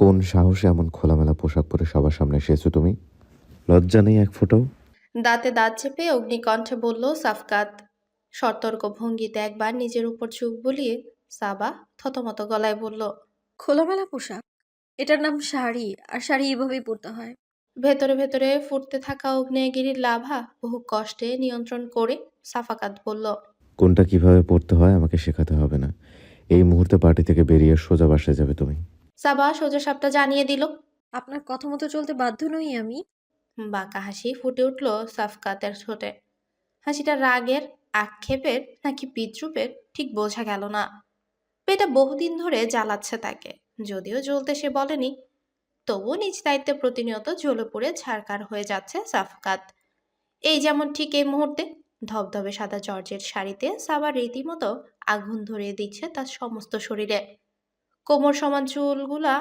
কোন সাহসে এমন খোলামেলা পোশাক পরে সবার সামনে এসেছ তুমি? লজ্জা নেই এক ফোঁটাও? দাঁতে দাঁত চেপে অগ্নিকণ্ঠে বলল সাফকাত। সতর্ক ভঙ্গিতে একবার নিজের উপর চোখ বুলিয়ে সাবা থতমত গলায় বলল খোলামেলা পোশাক? এটার নাম শাড়ি আর শাড়ি এভাবেই পরতে হয়। ভেতরে ভেতরে ফুটতে থাকা অগ্নেয়গিরির লাভা বহু কষ্টে নিয়ন্ত্রণ করে সাফাকাত বলল কোনটা কীভাবে পড়তে হয় আমাকে শেখাতে হবে না। এই মুহূর্তে পার্টি থেকে বেরিয়ে সোজা বাসায় যাবে তুমি। সাবা সোজা সাপটা জানিয়ে দিল। আপনার কথা মতো চলতে বাধ্য নই আমি। বাঁকা হাসি ফুটে উঠল সাফকাতের ঠোঁটে। হাসিটা রাগের আক্ষেপের নাকি বিদ্রুপের ঠিক বোঝা গেল না। এটা বহুদিন ধরে জ্বালাচ্ছে তাকে যদিও জ্বলতে সে বলেনি। তবুও নিজ দায়িত্বে প্রতিনিয়ত জ্বলে পড়ে ছাড়কার হয়ে যাচ্ছে সাফকাত। এই যেমন ঠিক এই মুহূর্তে ধবধবে সাদা জর্জের শাড়িতে সাবার রীতিমতো আগুন ধরিয়ে দিচ্ছে তার সমস্ত শরীরে। কোমর সমান চুলগুলা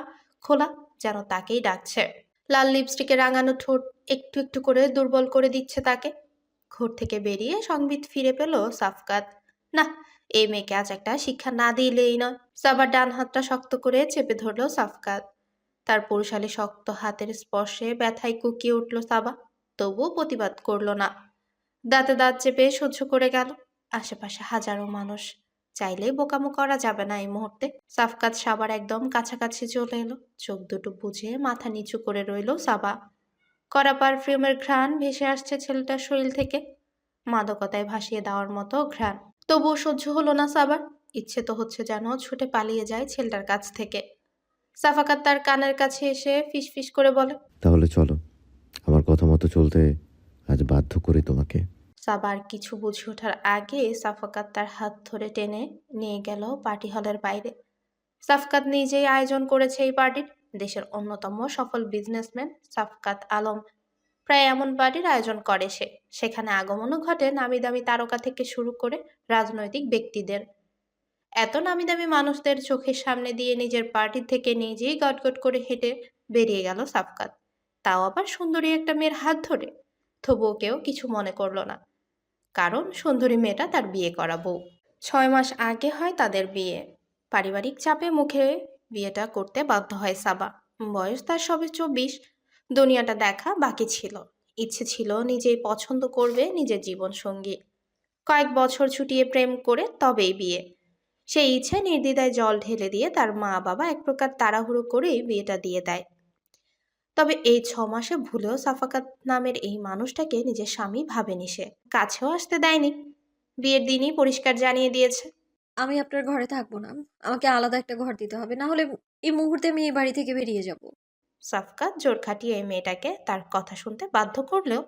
খোলা যেন তাকেই ডাকছে। লাল লিপস্টিকে রাঙানো ঠোঁট একটু একটু করে দুর্বল করে দিচ্ছে তাকে। ঘর থেকে বেরিয়ে সংবিত ফিরে পেল সাফকাত। না, এই মেয়েকে আজ একটা শিক্ষা না দিলেই নয়। সাবার ডান হাতটা শক্ত করে চেপে ধরলো সাফকাত। তার পুরুষালী শক্ত হাতের স্পর্শে ব্যথায় কুকিয়ে উঠল সাবা। তবুও প্রতিবাদ করল না। দাঁতে দাঁত চেপে সহ্য করে গেল। আশেপাশে হাজারো মানুষ চাইলেই বোকামো করা যাবে না এই মুহূর্তে। সাফকাত সাবার একদম কাছাকাছি চলে এলো। চোখ দুটো বুঝে মাথা নিচু করে রইল সাবা। কড়া পারফিউমের ঘ্রাণ ভেসে আসছে ছেলেটার শরীর থেকে। মাদকতায় ভাসিয়ে দেওয়ার মতো ঘ্রাণ। তবুও সহ্য হলো না সাবার ইচ্ছে তো হচ্ছে যেন ছুটে পালিয়ে যায় ছেলেটার কাছ থেকে। সাফাকাত তার কানের কাছে এসে ফিসফিস করে বলে, তাহলে চলো। আমার কথা মতো চলতে আজ বাধ্য করি তোমাকে। সাবার কিছু বুঝে ওঠার আগে সাফাকাত তার হাত ধরে টেনে নিয়ে গেল পার্টি হলের বাইরে। সাফকাত নিজেই আয়োজন করেছে এই পার্টির। দেশের অন্যতম সফল বিজনেসম্যান সাফকাত আলম। প্রায় এমন পার্টির আয়োজন করে সে। সেখানে আগমনও ঘটে নামি দামি তারকা থেকে শুরু করে রাজনৈতিক ব্যক্তিদের। এত নামি দামি মানুষদের চোখের সামনে দিয়ে নিজের পার্টি থেকে নিজেই গটগট করে হেঁটে বেরিয়ে গেল সাফকাত। তাও আবার সুন্দরী একটা মেয়ের হাত ধরে। তবুও কেউ কিছু মনে করল না। কারণ সুন্দরী মেয়েটা তার বিয়ে করাবো। ছয় মাস আগে হয় তাদের বিয়ে। পারিবারিক চাপে মুখে বিয়েটা করতে বাধ্য হয় সাবা। বয়স তার সবে চব্বিশ। দুনিয়াটা দেখা বাকি ছিল। ইচ্ছে ছিল নিজেই পছন্দ করবে নিজের জীবন সঙ্গী কয়েক বছর ছুটিয়ে প্রেম করে তবেই বিয়ে। সেই ইচ্ছে নির্দ্বিধায় জল ঢেলে দিয়ে তার মা বাবা এক প্রকার তাড়াহুড়ো করেই বিয়েটা দিয়ে দেয়। তবে এই ছ মাসে ভুলেও সাফাকাত নামের এই মানুষটাকে নিজের স্বামী ভাবেনি সে। কাছেও আসতে দেয়নি। বিয়ের দিনই পরিষ্কার জানিয়ে দিয়েছে। আমি আপনার ঘরে থাকব না। আমাকে আলাদা একটা ঘর দিতে হবে না হলে এই মুহূর্তে আমি এই বাড়ি থেকে বেরিয়ে যাব। সাফকাত জোর খাটিয়ে এই মেয়েটাকে তার কথা শুনতে বাধ্য করলেও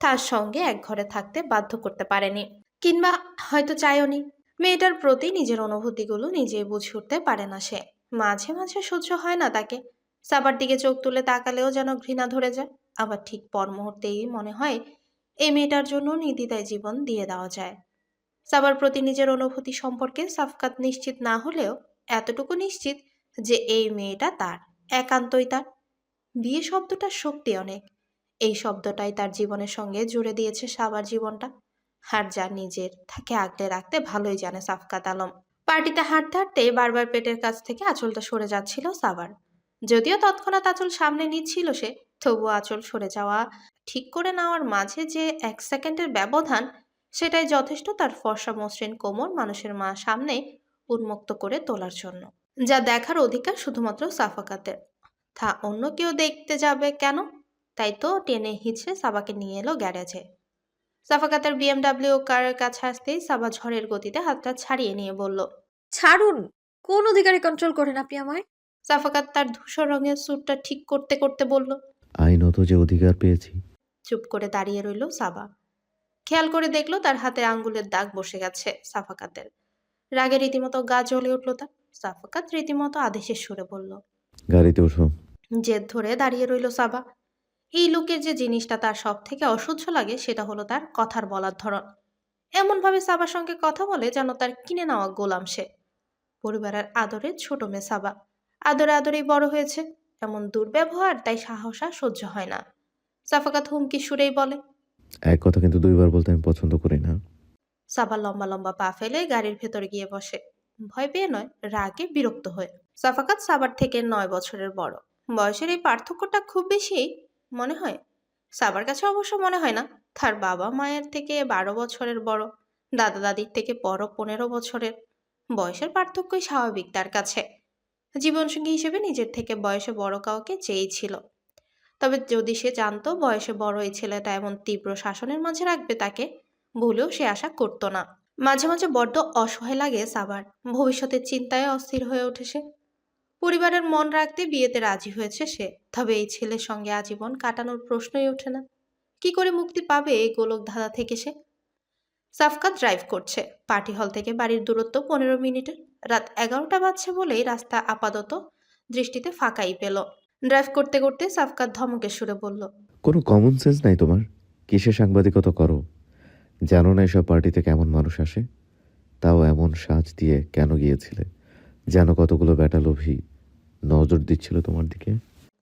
তার সঙ্গে এক ঘরে থাকতে বাধ্য করতে পারেনি কিংবা হয়তো চায়ওনি মেয়েটার প্রতি নিজের অনুভূতিগুলো নিজে বুঝে উঠতে পারে না সে। মাঝে মাঝে সহ্য হয় না তাকে। সাবার দিকে চোখ তুলে তাকালেও যেন ঘৃণা ধরে যায়। আবার ঠিক পর মুহূর্তেই মনে হয়, এই মেয়েটার জন্য নির্দ্বিধায় জীবন দিয়ে দেওয়া যায়। সাবার প্রতি নিজের অনুভূতি সম্পর্কে সাফকাত নিশ্চিত না হলেও এতটুকু নিশ্চিত যে এই মেয়েটা তার, একান্তই তার। বিয়ে শব্দটার শক্তি অনেক। এই শব্দটাই তার জীবনের সঙ্গে জুড়ে দিয়েছে সাবার জীবনটা। আর যা নিজের তাকে আগলে রাখতে ভালোই জানে সাফকাত আলম। পার্টিতে হাঁটতে হাঁটতে বারবার পেটের কাছ থেকে আঁচলটা সরে যাচ্ছিল সাবার। যদিও তৎক্ষণাৎ আঁচল সামনে নিচ্ছিল সে তবু আঁচল সরে যাওয়া ঠিক করে নেওয়ার মাঝে যে এক সেকেন্ডের ব্যবধান, সেটাই যথেষ্ট তার ফর্সা মসৃণ কোমর মানুষের মা সামনে উন্মুক্ত করে তোলার জন্য, যা দেখার অধিকার শুধুমাত্র সাফাকাতের। তা অন্য কেউ দেখতে যাবে কেন? তাই তো টেনে হিচড়ে সাবাকে নিয়ে এলো গ্যারেজে। সাফাকাতের বিএমডাব্লিউ কারের কাছে আসতেই সাবা ঝড়ের গতিতে হাতটা ছাড়িয়ে নিয়ে বলল, ছাড়ুন! কোন অধিকারে কন্ট্রোল করেন আপনি আমায়? সাফাকাত তার ধূসর রঙের স্যুটটা ঠিক করতে করতে বলল আইনত যে অধিকার পেয়েছি। চুপ করে দাঁড়িয়ে রইল সাবা। খেয়াল করে দেখল তার হাতে আঙ্গুলের দাগ বসে গেছে সাফাকাতের। রাগে রীতিমতো গা জ্বলে উঠল তার। সাফাকাত রীতিমতো আদেশের সুরে বলল গাড়িতে ওঠো। জেদ ধরে দাঁড়িয়ে রইল সাবা। এই লোকের যে জিনিসটা তার সব থেকে অসহ্য লাগে সেটা হলো তার কথার বলার ধরন। এমনভাবে সাবার সঙ্গে কথা বলে যেন তার কিনে নেওয়া গোলাম সে। পরিবারের আদরের ছোট মেয়ে সাবা। আদরে আদরেই বড় হয়েছে। এমন দুর্ব্যবহার তাই সাহসা সহ্য হয় না। সাফাকাত হুমকি সুরেই বলে। এক কথা কিন্তু দুইবার বলতে আমি পছন্দ করি না। সাবা লম্বা লম্বা পা ফেলে গাড়ির ভেতরে গিয়ে বসে। ভয় পেয়ে নয় রাগে বিরক্ত হয়ে। সাফাকাত সাবার থেকে নয় বছরের বড়। বয়সের এই পার্থক্যটা খুব বেশি মনে হয়? সাবার কাছে অবশ্য মনে হয় না। তার বাবা মায়ের থেকে বারো বছরের বড় দাদা দাদির থেকে বড় পনেরো বছরের। বয়সের পার্থক্যই স্বাভাবিক তার কাছে। জীবনসঙ্গী হিসেবে নিজের থেকে বয়সে বড় কাউকে চেয়েছিল। তবে যদি সে জানতো বয়সে বড় এই ছেলেটা এমন তীব্র শাসনের মাঝে রাখবে তাকে, ভুলেও সে আশা করতো না। মাঝে মাঝে বড্ড অসহায় লাগে সাবার ভবিষ্যতের চিন্তায় অস্থির হয়ে ওঠে সে। পরিবারের মন রাখতে বিয়েতে রাজি হয়েছে সে। তবে এই ছেলের সঙ্গে আজীবন কাটানোর প্রশ্নই ওঠে না। কি করে মুক্তি পাবে এই গোলক ধাঁধা থেকে সে? সাফকাত ড্রাইভ করছে। পার্টি হল থেকে বাড়ির দূরত্ব পনেরো মিনিটের। রাত এগারোটা বাজছে বলেই রাস্তা আপাতত দৃষ্টিতে ফাঁকাই পেল। ড্রাইভ করতে করতে সাফকাত ধমকের সুরে বলল কোনো কমন সেন্স নাই তোমার? কিসে সাংবাদিকতা করো? জানো না এসব পার্টিতে কেমন মানুষ আসে? তাও এমন সাজ দিয়ে কেন গিয়েছিলে? যেন কতগুলো ব্যাটা লোভী নজর দিচ্ছিল তোমার দিকে?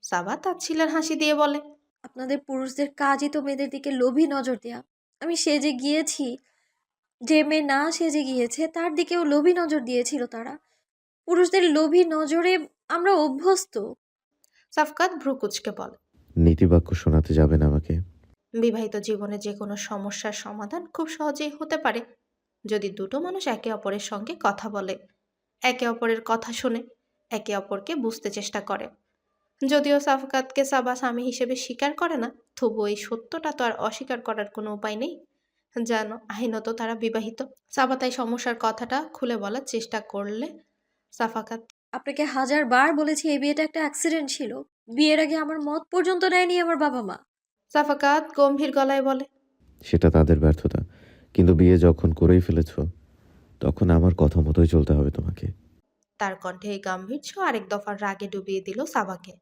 সাবা তার ছিলের হাসি দিয়ে বলে আপনাদের পুরুষদের কাজই তো মেয়েদের দিকে লোভী নজর দেয়া। আমি সেজে গিয়েছি যে মেয়ে না সেজে গিয়েছে তার দিকেও লোভী নজর দিয়েছিল তারা। পুরুষদের লোভী নজরে আমরা অভ্যস্ত। সাফকাত ভ্রুকুচকে বলে নীতিবাক্য শোনাতে যাবেন আমাকে। বিবাহিত জীবনে যে কোনো সমস্যার সমাধান খুব সহজেই হতে পারে। যদি দুটো মানুষ একে অপরের সঙ্গে কথা বলে একে অপরের কথা শোনে একে অপরকে বুঝতে চেষ্টা করে। যদিও সাফকাতকে সাবা স্বামী হিসেবে স্বীকার করে না তবু এই সত্যটা তো আর অস্বীকার করার কোনো উপায় নেই। জানো আইনত তারা বিবাহিত। সাবা তাই সমস্যার কথাটা খুলে বলার চেষ্টা করলে সাফাকাত। আপনাকে হাজার বার বলেছি এই বিয়েটা একটা অ্যাক্সিডেন্ট ছিল। বিয়ের আগে আমার মত পর্যন্ত নেয়নি আমার বাবা মা। সাফাকাত গম্ভীর গলায় বলে সেটা তাদের ব্যর্থতা। কিন্তু বিয়ে যখন করেই ফেলেছ তখন আমার কথা মতোই চলতে হবে তোমাকে। তার কণ্ঠে এই গাম্ভীর্য আরেক দফার রাগে ডুবিয়ে দিল সাবাকে।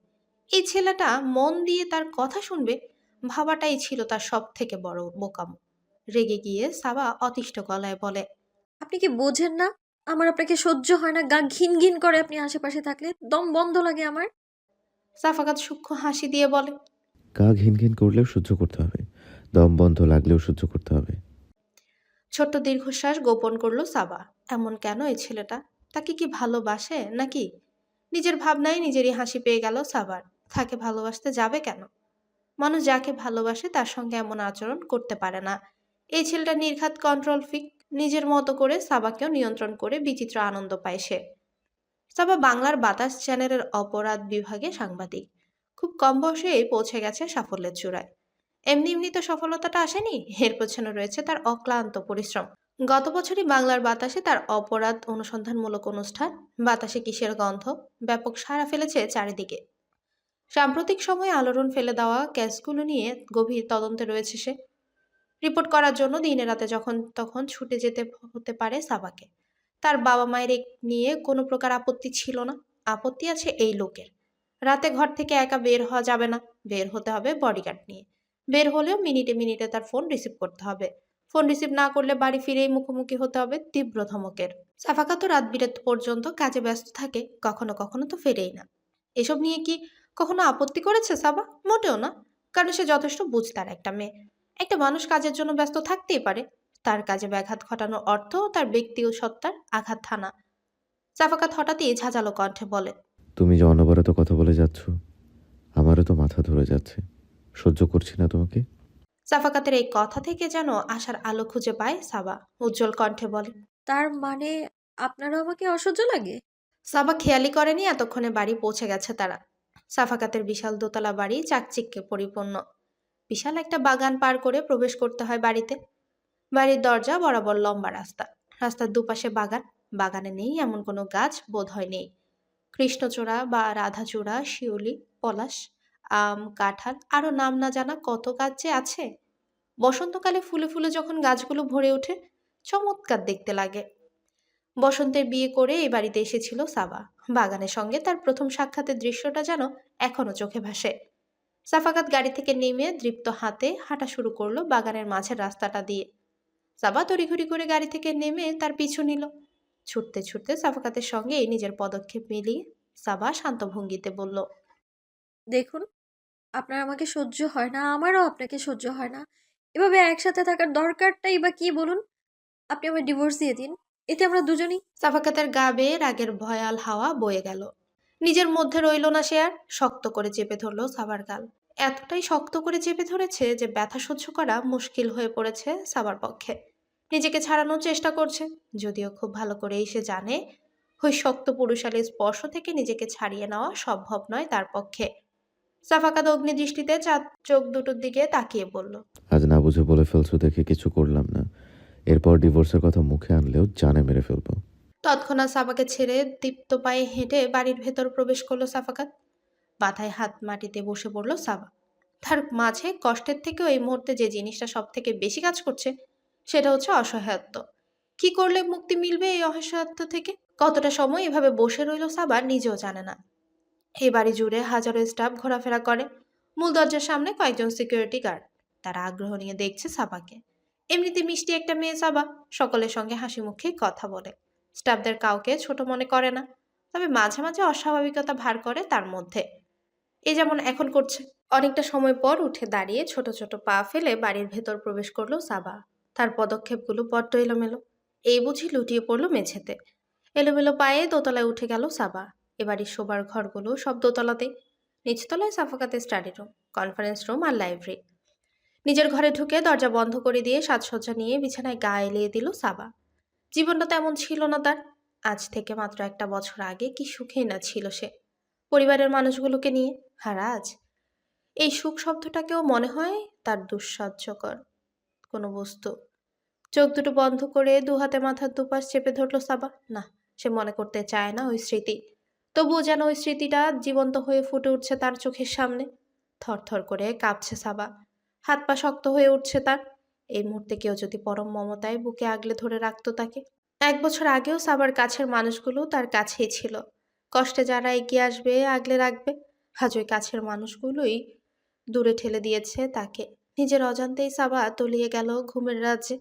এই ছেলেটা মন দিয়ে তার কথা শুনবে ভাবাটাই ছিল তার সব থেকে বড় বোকাম। রেগে গিয়ে সাবা অতিষ্ঠ গলায় বলে আপনি কি বোঝেন না? আমার আপনাকে সহ্য হয় না গা ঘিন ঘিন করে আপনি আশেপাশে থাকলে দম বন্ধ লাগে আমার। সাফাকাত সূক্ষ্ম হাসি দিয়ে বলে গা ঘিন ঘিন করলেও সহ্য করতে হবে দম বন্ধ লাগলেও সহ্য করতে হবে। ছোট্ট দীর্ঘশ্বাস গোপন করল সাবা এমন কেন এই ছেলেটা? তাকে কি ভালোবাসে নাকি? নিজের ভাবনায় নিজেরই হাসি পেয়ে গেল সাবার তাকে ভালোবাসতে যাবে কেন? মানুষ যাকে ভালোবাসে তার সঙ্গে এমন আচরণ করতে পারে না। এই ছেলেটা নির্ঘাত কন্ট্রোল ফিক নিজের মতো করে সাবাকেও নিয়ন্ত্রণ করে বিচিত্র আনন্দ পায় সে। সাবা বাংলার বাতাস চ্যানেলের অপরাধ বিভাগে সাংবাদিক। খুব কম বয়সেই পৌঁছে গেছে সাফল্যের চূড়ায়। এমনি এমনি তো সফলতাটা আসেনি, এর পেছনে রয়েছে তার অক্লান্ত পরিশ্রম। গত বছরই বাংলার বাতাসে তার অপরাধ অনুসন্ধানমূলক অনুষ্ঠান, বাতাসে কিসের গন্ধ, ব্যাপক সাড়া ফেলেছে চারিদিকে। সাম্প্রতিক সময়ে আলোড়ন ফেলে দেওয়া ক্যাসগুলো নিয়ে গভীর তদন্তে রয়েছে সে। রিপোর্ট করার জন্য দিনে রাতে যখন, তখন ছুটে যেতে হতে পারে সাবাকে। তার বাবা মায়ের নিয়ে কোনো প্রকার আপত্তি ছিল না। আপত্তি আছে এই লোকের। রাতে ঘর থেকে একা বের হওয়া যাবে না। বের হতে হবে বডিগার্ড নিয়ে। বের হলেও মিনিটে মিনিটে তার ফোন রিসিভ করতে হবে। ফোন রিসিভ না করলে বাড়ি ফিরেই মুখোমুখি হতে হবে তীব্র ধমকের। সাফাকা তো রাত বিরাত পর্যন্ত কাজে ব্যস্ত থাকে। কখনো কখনো তো ফেরেই না। এসব নিয়ে কি কখনো আপত্তি করেছে সাবা? মোটেও না। কারণ সে যথেষ্ট বুঝতার একটা মেয়ে। একটা মানুষ কাজের জন্য ব্যস্ত থাকতেই পারে। তার কাজে ব্যাঘাত ঘটানোর অর্থ তার ব্যক্তি ও সত্তার আঘাত থানা। সাফাকাত হঠাৎই ঝাঁঝালো কণ্ঠে বলে তুমি যে অনবরত কথা বলে যাচ্ছ আমারও তো মাথা ধরে যাচ্ছে। সহ্য করছি না তোমাকে? সাফাকাতের এই কথা থেকে যেন আশার আলো খুঁজে পায় সাবা উজ্জ্বল কণ্ঠে বলে তার মানে আপনারও আমাকে অসহ্য লাগে? সাবা খেয়ালি করেনি এতক্ষণে বাড়ি পৌঁছে গেছে তারা। সাফাকাতের বিশাল দোতলা বাড়ি চাকচিক্যে পরিপূর্ণ। বিশাল একটা বাগান পার করে প্রবেশ করতে হয় বাড়িতে। বাড়ির দরজা বরাবর লম্বা রাস্তা। রাস্তার দুপাশে বাগান। বাগানে নেই এমন কোনো গাছ বোধ হয় নেই। কৃষ্ণচূড়া বা রাধাচূড়া, শিউলি, পলাশ, আম, কাঁঠাল, আরও নাম না জানা কত গাছ যে আছে। বসন্তকালে ফুলে ফুলে যখন গাছগুলো ভরে ওঠে, চমৎকার দেখতে লাগে। বসন্তের বিয়ে করে এই বাড়িতে এসেছিল সাবা। বাগানের সঙ্গে তার প্রথম সাক্ষাতের দৃশ্যটা যেন এখনও চোখে ভাসে। সাফাকাত গাড়ি থেকে নেমে দৃপ্ত হাতে হাঁটা শুরু করল বাগানের মাঝের রাস্তাটা দিয়ে। সাবা তড়িঘড়ি করে গাড়ি থেকে নেমে তার পিছু নিল। ছুটতে ছুটতে সাফাকাতের সঙ্গে নিজের পদক্ষেপ মিলিয়ে সাবা শান্ত ভঙ্গিতে বলল দেখুন আপনার আমাকে সহ্য হয় না আমারও আপনাকে সহ্য হয় না। এভাবে একসাথে থাকার দরকারটাই বা কি বলুন? আপনি আমার ডিভোর্স দিয়ে দিন এতে আমরা দুজনই সাফাকাতের গা বেয়ে রাগের ভয়াল হাওয়া বয়ে গেল। নিজের মধ্যে রইল না সে আর, শক্ত করে চেপে ধরলো সাবার গাল। এতটাই শক্ত করে চেপে ধরেছে যে ব্যথা সহ্য করা মুশকিল হয়ে পড়েছে সাবার পক্ষে। নিজেকে ছাড়ানোর চেষ্টা করছে, যদিও খুব ভালো করেই সে জানে, ওই শক্ত পুরুষালী স্পর্শ থেকে নিজেকে ছাড়িয়ে নেওয়া সম্ভব নয় তার পক্ষে। সাফাকাত অগ্নি দৃষ্টিতে চাঁদ চোখ দুটোর দিকে তাকিয়ে বলল, আজ না বুঝে বলে ফেলছো দেখে কিছু করলাম না। এরপর ডিভোর্সের কথা মুখে আনলেও জানে মেরে ফেলব। তৎক্ষণাৎ সাফাকে ছেড়ে দীপ্ত পায়ে হেঁটে বাড়ির ভেতর প্রবেশ করল সাফাকাত। মাথায় হাত মাটিতে বসে পড়ল সাবা তার মাঝে কষ্টের থেকেও এই মুহূর্তে যে জিনিসটা সব থেকে বেশি কাজ করছে, সেটা হচ্ছে অসহায়ত্ব। কি করলে মুক্তি মিলবে এই অসহায়ত্ব থেকে? কতটা সময় এভাবে বসে রইল সাবা নিজেও জানে না। এই বাড়ি জুড়ে হাজারো স্টাফ ঘোরাফেরা করে। মূল দরজার সামনে কয়েকজন সিকিউরিটি গার্ড। তারা আগ্রহ নিয়ে দেখছে সাবাকে এমনিতে মিষ্টি একটা মেয়ে সাবা সকলের সঙ্গে হাসি মুখে কথা বলে। স্টাফদের কাউকে ছোট মনে করে না, তবে মাঝে মাঝে অস্বাভাবিকতা ভার করে তার মধ্যে। এ যেমন এখন করছে। অনেকটা সময় পর উঠে দাঁড়িয়ে ছোট ছোট পা ফেলে বাড়ির ভেতর প্রবেশ করল সাবা। তার পদক্ষেপগুলো বড্ড এলোমেলো। এই বুঝি লুটিয়ে পড়ল মেঝেতে। এলোমেলো পায়ে দোতলায় উঠে গেল সাবা। এবারই শোবার ঘরগুলো সব দোতলাতে। নিচতলায় সাফাকাতে স্টাডি রুম, কনফারেন্স রুম আর লাইব্রেরি। নিজের ঘরে ঢুকে দরজা বন্ধ করে দিয়ে সাজসজ্জা নিয়ে বিছানায় গা এলিয়ে দিল সাবা। জীবনটা তেমন ছিল না তার। আজ থেকে মাত্র একটা বছর আগে কি সুখেই না ছিল সে পরিবারের মানুষগুলোকে নিয়ে। আর আজ এই সুখ শব্দটাকেও মনে হয় তার দুঃসাহ্যকর কোনো বস্তু। চোখ দুটো বন্ধ করে দু হাতে মাথার দুপাশ চেপে ধরলো সাবা। না, সে মনে করতে চায় না ওই স্মৃতি। তবুও যেন ওই স্মৃতিটা জীবন্ত হয়ে ফুটে উঠছে তার চোখের সামনে। থরথর করে কাঁপছে সাবা। হাত পা শক্ত হয়ে উঠছে তার। এই মুহূর্তে কেউ যদি পরম মমতায় বুকে আগলে ধরে রাখতো তাকে। এক বছর আগেও সাবার কাছের মানুষগুলো তার কাছেই ছিল। কষ্টে যারা এগিয়ে আসবে, আগলে রাখবে আজ ওই কাছের মানুষগুলোই দূরে ঠেলে দিয়েছে তাকে। নিজের অজান্তেই সাবা তলিয়ে গেল ঘুমের রাজ্যে।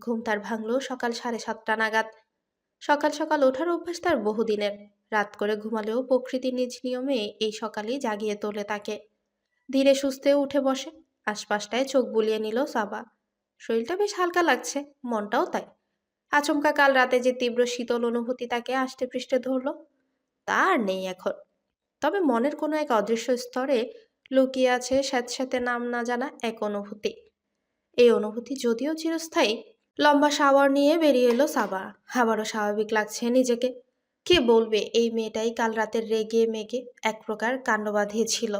ঘুম তার ভাঙলো সকাল সাড়ে সাতটা নাগাদ। সকাল সকাল ওঠার অভ্যাস তার বহুদিনের। রাত করে ঘুমালেও প্রকৃতি নিজ নিয়মে এই সকালেই জাগিয়ে তোলে তাকে। ধীরে সুস্থে উঠে বসে। আশপাশটায় চোখ বুলিয়ে নিল সাবা। শরীরটা বেশ হালকা লাগছে, মনটাও তাই। আচমকা কাল রাতে যে তীব্র শীতল অনুভূতি তাকে আষ্টে পৃষ্ঠে ধরল, তা আর নেই এখন। তবে মনের কোনো এক অদৃশ্য স্তরে লুকিয়ে আছে স্যাঁতস্যাঁতে নাম না জানা এক অনুভূতি। এই অনুভূতি যদিও চিরস্থায়ী, লম্বা শাওয়ার নিয়ে বেরিয়ে এলো সাবা। আবারও স্বাভাবিক লাগছে নিজেকে। কে বলবে এই মেয়েটাই কাল রাতের রেগে মেগে এক প্রকার কাণ্ড বাঁধিয়েছিল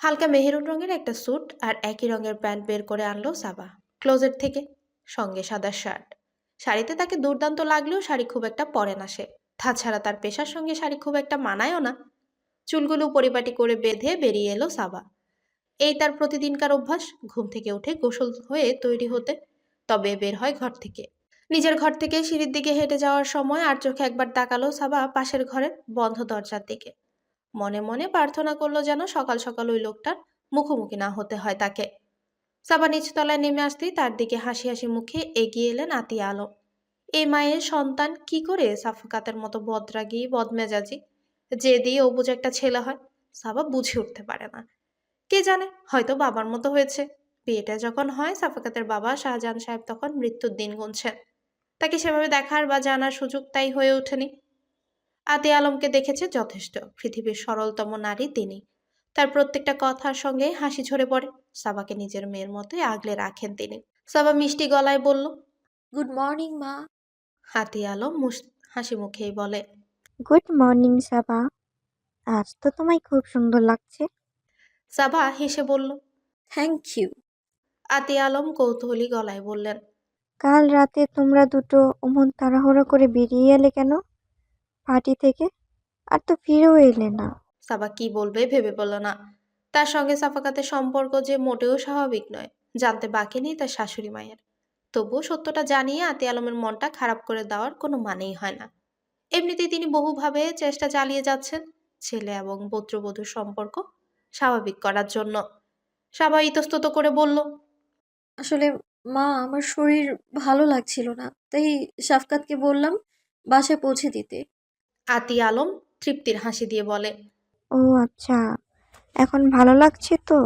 হালকা মেহেরুন রঙের একটা স্যুট আর একই রঙের প্যান্ট বের করে আনলো সাবা। ক্লোজেট থেকে, সঙ্গে সাদা শার্ট শাড়িতে তাকে দুর্দান্ত লাগলেও শাড়ি খুব একটা পরে না সে। তাছাড়া তার পেশার সঙ্গে শাড়ি খুব একটা মানায়ও না। চুলগুলো পরিপাটি করে বেঁধে বেরিয়ে এলো সাবা। এই তার প্রতিদিনকার অভ্যাস, ঘুম থেকে উঠে গোসল হয়ে তৈরি হতে, তবে বের হয় ঘর থেকে। নিজের ঘর থেকে সিঁড়ির দিকে হেঁটে যাওয়ার সময় আর চোখে একবার তাকালো সাবা পাশের ঘরের বন্ধ দরজার দিকে। মনে মনে প্রার্থনা করল যেন সকাল সকাল ওই লোকটার মুখোমুখি না হতে হয় তাকে। সাবা নিচতলায় নেমে আসতেই তার দিকে হাসি হাসি মুখে এগিয়ে এলেন আতিয়া আলম এই মায়ের সন্তান কি করে সাফকাতের মতো বদরাগী, বদমেজাজি? যে জেদি অবুজ একটা ছেলে হয় সাবা বুঝে উঠতে পারে না। কে জানে, হয়তো বাবার মতো হয়েছে। বিয়েটা যখন হয়, সাফাকাতের বাবা শাহজাহান সাহেব তখন মৃত্যুর দিন গুনছেন। তাকে সেভাবে দেখার বা জানার সুযোগ তাই হয়ে ওঠেনি। আতি আলমকে দেখেছে যথেষ্ট। পৃথিবীর সরলতম নারী তিনি। তার প্রত্যেকটা কথার সঙ্গে হাসি ঝরে পড়ে। সাবাকে নিজের মেয়ের মতোই আগলে রাখেন তিনি। সাবা মিষ্টি গলায় বলল গুড মর্নিং মা। হাতি আলম মুস- হাসি মুখেই বলে গুড মর্নিং সাবা। আজ তো তোমায় খুব সুন্দর লাগছে। সাবা হেসে বলল থ্যাংক ইউ আতি আলম কৌতূহলী গলায় বললেন কাল রাতে তোমরা দুটো অমন তাড়াহুড়ো করে বেরিয়ে এলে কেন? পার্টি থেকে? আর তো ফিরেও এলে না। সাবা কি বলবে ভেবে পেল না। তার সঙ্গে সাফাকাতের সম্পর্ক যে মোটেও স্বাভাবিক নয় জানতে বাকি নেই তার শাশুড়ি মায়ের। তবুও সত্যটা জানিয়ে আতি আলমের মনটা খারাপ করে দেওয়ার কোনো মানেই হয় না। এমনিতেই তিনি বহুভাবে চেষ্টা চালিয়ে যাচ্ছেন ছেলে এবং পুত্রবধূর সম্পর্ক স্বাভাবিক করার জন্য। সাবা ইতস্তত করে বলল আসলে মা আমার শরীর ভালো লাগছিল না তাই শাফকাতকে বললাম বাসায় পৌঁছে দিতে। আতি আলম তৃপ্তির হাসি দিয়ে বলে ও আচ্ছা এখন ভালো লাগছে তো?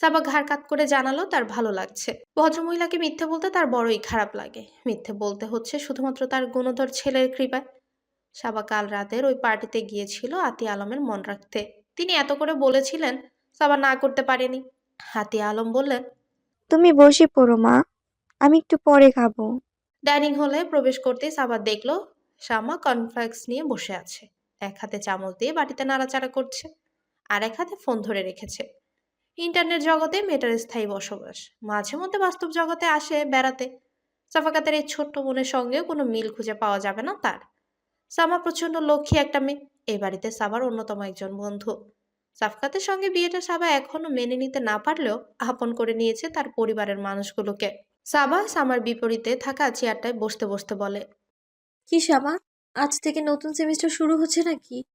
সাবা ঘাড় কাত করে জানালো তার ভালো লাগছে। ভদ্রমহিলাকে মিথ্যে বলতে তার বড়ই খারাপ লাগে। মিথ্যে বলতে হচ্ছে শুধুমাত্র তার গুণধর ছেলের কৃপায়। সাবা কাল রাতের ওই পার্টিতে গিয়েছিল আতিয়া আলমের মন রাখতে। তিনি এত করে বলেছিলেন সাবা না করতে পারেনি। হাতি আলম বললেন তুমি বসে পড়ো মা আমি একটু পরে খাব। ডাইনিং হলে প্রবেশ করতেই সাবা দেখল শামা কনফ্লেক্স নিয়ে বসে আছে। এক হাতে চামচ দিয়ে বাটিতে নাড়াচাড়া করছে আর এক হাতে ফোন ধরে রেখেছে। ইন্টারনেট জগতে মেয়েটার স্থায়ী বসবাস, মাঝে মধ্যে বাস্তব জগতে আসে বেড়াতে। সাফাকাতের এই ছোট্ট বোনের সঙ্গে কোনো মিল খুঁজে পাওয়া যাবে না তার। সামা প্রচণ্ড লক্ষ্মী একটা মেয়ে এই বাড়িতে সাবার অন্যতম একজন বন্ধু। সাফকাতের সঙ্গে বিয়েটা সাবা এখনও মেনে নিতে না পারলেও আপন করে নিয়েছে তার পরিবারের মানুষগুলোকে। সাবা সামার বিপরীতে থাকা চেয়ারটায় বসতে বসতে বলে, কি শ্যামা আজ থেকে নতুন সেমিস্টার শুরু হচ্ছে নাকি?